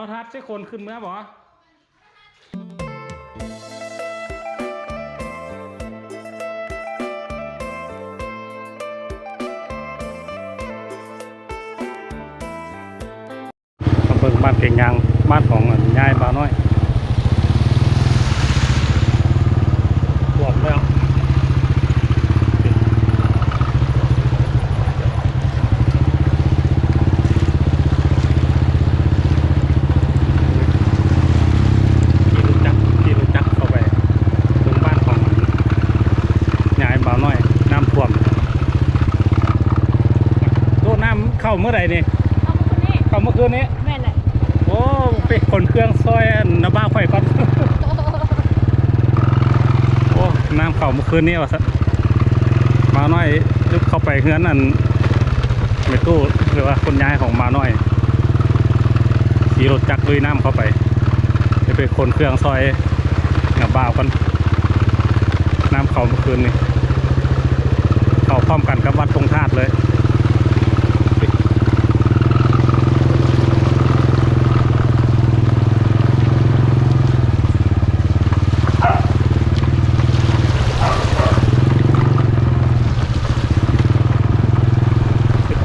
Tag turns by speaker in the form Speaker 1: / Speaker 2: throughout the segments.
Speaker 1: อทัดใช่คนขึ้นเมื่อบ่เบิ่งบ้านเก่งยางบ้านของยายบ่าวน้อยรวมแล้ว ที่รู้จักที่รู้จักเข้าไปตรงบ้านของยายบ่าวน้อย น้ำท่วมโอ้น้ำเข้าเมื่อไหร่นี่
Speaker 2: เอามาคนนี้
Speaker 1: เข้าเมื่อคืนนี้
Speaker 2: แม่นแหละ
Speaker 1: โอ้ไปขนเครื่องซอยน้ำบ้าไฟก่อน โอ้ น้ำเข้าเมื่อคืนนี้วะสัมาน้อยลึกเข้าไปเฮือนนั่นไม่ตู้หรือว่าคนย้ายของมาน้อยขี่รถจักรลุยน้ำเข้าไปจะไปขนเครื่องซอยน้ำบ้ากันน้ำเข้าเมื่อคืนนี้ เข้าพร้อมกันกับวัดตรงธาตุเลย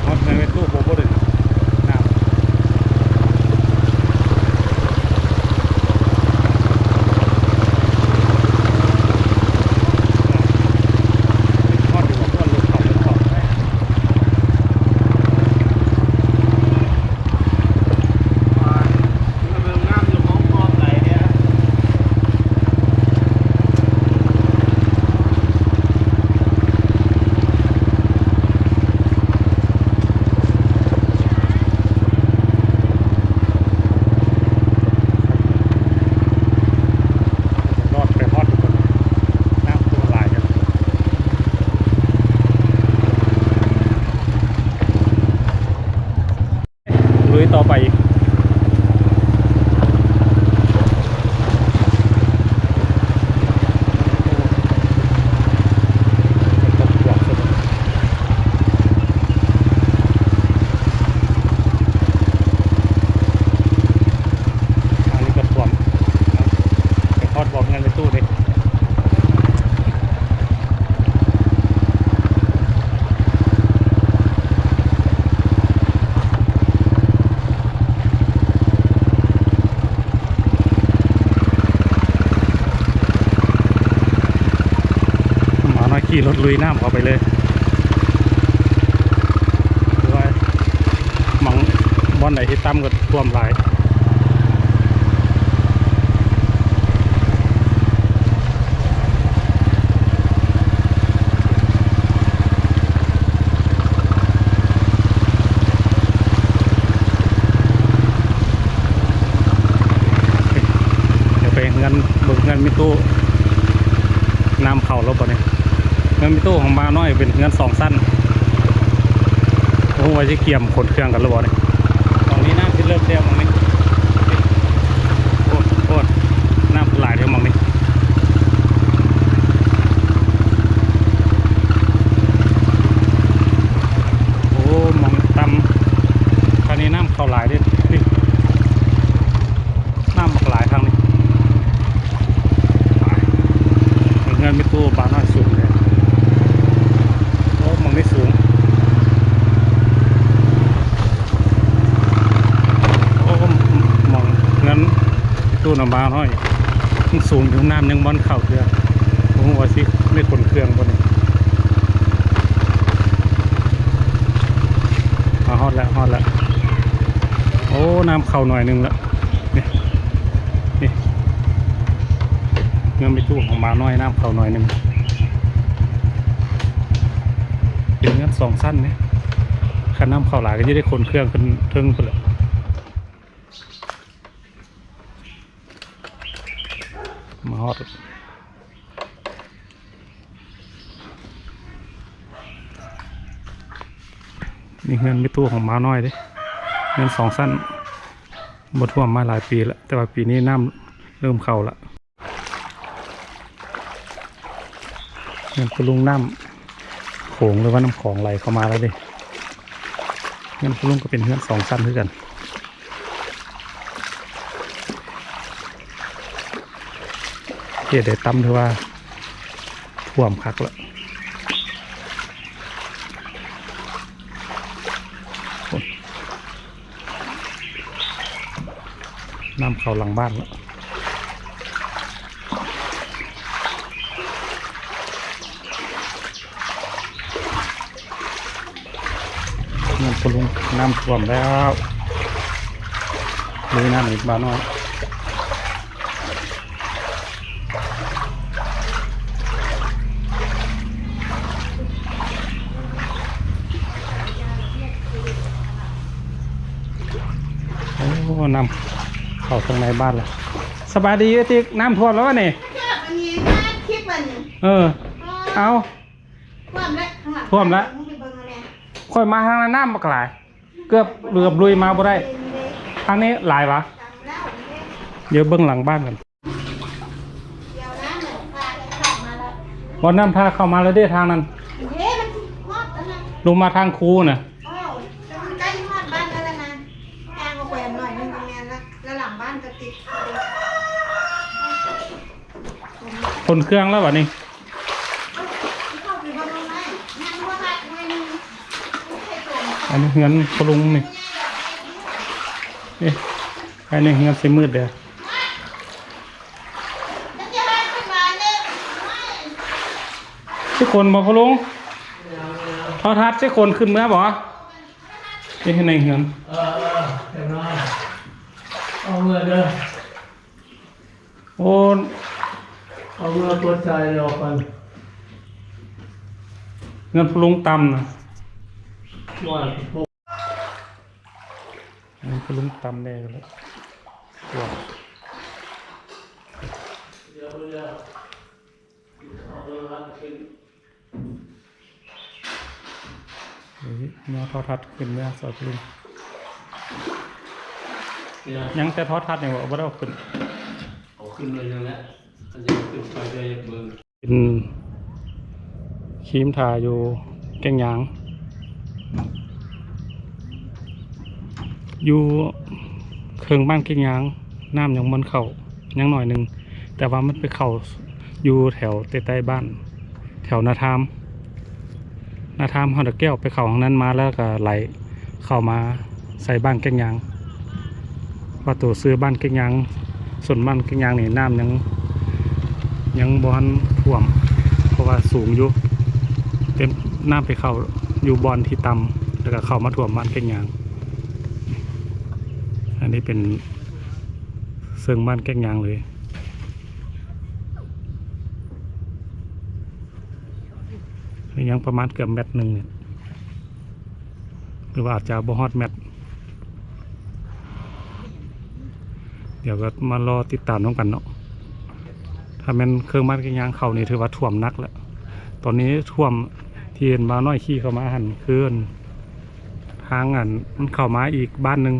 Speaker 1: ฮอตในเวทูโบโบเลยน้ำฮอตอยู่กับเพื่อนลูกเขาลูกเขารอดไปฮอตอยู่บนน้ำตัวลายกันลุย ต่อไปอีกตกหลอกสุดอันนี้ก็ท่วมไปทอดบอกเงินในตู้ดิหมาน้อย ขี่รถลุยน้ำเข้าไปเลยหรือว่าหมองบอนไหนที่ตั้มก็ท่วมหลายเดี๋ยวไปงินเบิกเงินมิตู้น้ำเข่าแล้วบ่เนี่ย งินมีตู้ของมาน้อยเป็นเงินสองสั้นโอ้ว่าจะเกี่ยมขนเครื่องกันแล้วบ่เนี่ยตรงนี้น้ำที่เริ่มเดียวมองนี้โอ้โอ้น้ำหลายเดียวมองนี้โอ้มองตำคราวนี้น้ำเข้าหลายเด้วยนี่ น้ำหลายครั้งนี่ไปเงินไม่ตู้บานน้อยสูงเลยโอ้มันไม่สูง โอ้มองเงิน ตู้น้ำบานน้อยมันสูงอยู่น้ำยังบอนเข่าเรือผมว่าสิไม่ขนเครื่องบนนี้เอาฮอดแล้วฮอดแล้วโอ้น้ำเข่าหน่อยหนึงแล้วนี่นี่เงินไปตู้ของมาน้อยน้ำเข่าหน่อยหนึ่งเป็นเงินสองสั้นเนี่ยคันน้ำเข่าหลายก็จะได้ขนเครื่องขึ้นเทิงไปเลย มาฮอดนี่เงินไปตู้ของหมาน้อยเด้เงินสองสั้นบท่วมมาหลายปีแล้ว แต่ว่าปีนี้น้ำเริ่มเข้าละเงินคุณลุงน้ำโขงหรือว่าน้ำของไหลเข้ามาแล้วดิเงินคุณลุงก็เป็นเงินสองชั้นด้วยกัน เดี๋ยวตั้มถือว่าท่วมคักแล้วน้ำเข้าหลังบ้านแล้วน้ำปลุงน้ำท่วมแล้วเลยน้ำอีกบ้านน้อย น้ำเข้าข้างในบ้านแล้วสบายดีเอ้ยติ๊กน้ำท่วมแล้ววะนี่
Speaker 2: อันนี้นะคลิปมัน
Speaker 1: เออ เอา
Speaker 2: ท่วมแล้วข้างหลัง
Speaker 1: ท่วมแล้ว
Speaker 2: มึงไปเบิ่งเอาแน่
Speaker 1: ค่อยมาทางนั้นน้ำมากหลายเกือบเกือบลุยมาบ่ได้
Speaker 2: เด็ก
Speaker 1: ทางนี้หลายวะ
Speaker 2: ๆจำแล้วเด็ก
Speaker 1: เดี๋ยวเบื้องหลังบ้านกัน
Speaker 2: เดี๋ยวนะเหมือนพากันกลับมาแล้ว
Speaker 1: วันน้ำพาเข้ามาแล้วเด้ทางนั้น
Speaker 2: เฮ้มันฮอดแล้วนะ
Speaker 1: ลงมาทางคูน่ะ
Speaker 2: โอ้จะมันใกล้ฮอดบ้านแล้วนะแองก็แหวนหน่อยนึงตรงนี้แล้วแล้วหลังบ้านก็ติด
Speaker 1: คนเครื่องแล้ววะนี่
Speaker 2: เข้าไปบ้านนู้นไหมนั่งว่าหัดไว้นึงไม่ใช่ตัว
Speaker 1: อันนี้เฮือนพลุงนี่เอ๊ะใครในเฮือนสีมืดเด้อ
Speaker 2: จะจะให้ขึ้นมาเนี่ยไม่
Speaker 1: สิคนบ่พลุงทอทัดสิคนขึ้นเมื่อบ่นี่ในเฮือน
Speaker 3: เออเออเดี๋ยวนะเอาเงินเด้อ
Speaker 1: โอ้
Speaker 3: เอาเงินตัวใจเร็วกัน
Speaker 1: เงินพลุงต่ำนะ
Speaker 3: ว่าพวก
Speaker 1: เงินพลุงต่ำแน่แล้วตัว
Speaker 3: เดี๋ยวเดี๋ยวเอาเงินมาขึ้น
Speaker 1: นี่เนาะทอทัดขึ้นเมื่อสอยพลุง
Speaker 3: เนี่ย
Speaker 1: ยังแต่ทอทัดเนี่ยบ่บ่ได้เอาขึ้น
Speaker 3: เอาขึ้นเลยนั่นแหละอันนี้ขึ้นไป เป็
Speaker 1: นครีมทาอยู่แกงยาง อยู่เครื่องบ้านแกงยาง น้ำยังมันเข่ายังหน่อยหนึ่ง แต่ว่ามันไปเข่าอยู่แถวใต้บ้าน แถวนาทามนาทามเฮาตะแก้วไปเข่าทางนั้นมาแล้วก็ไหลเข้ามาใส่บ้านแกงยางว่าตัวซื้อบ้านแกงยางส่วนบ้านแกงยางนี่น้ำยัง ยังบอนท่วม เพราะว่าสูงอยู่เต็มน้ำไปเข้าอยู่บอนที่ต่ำแล้วก็เข้ามาท่วมบ้านเก่งยาง อันนี้เป็นเซิงบ้านเก่งยางเลยยังประมาณเกือบเมตรหนึ่งเนี่ยหรือว่าอาจจะบ่ฮอดเมตรเดี๋ยวก็มารอติดตามน้องกันเนาะ ถ้ามันเครื่องมัดกันยางเขานี่ถือว่าท่วมนักแล้วตอนนี้ท่วมเทียนมาน้อยขี้เข้ามาหันคืออันทางอันมันเข้ามาอีกบ้านหนึ่ง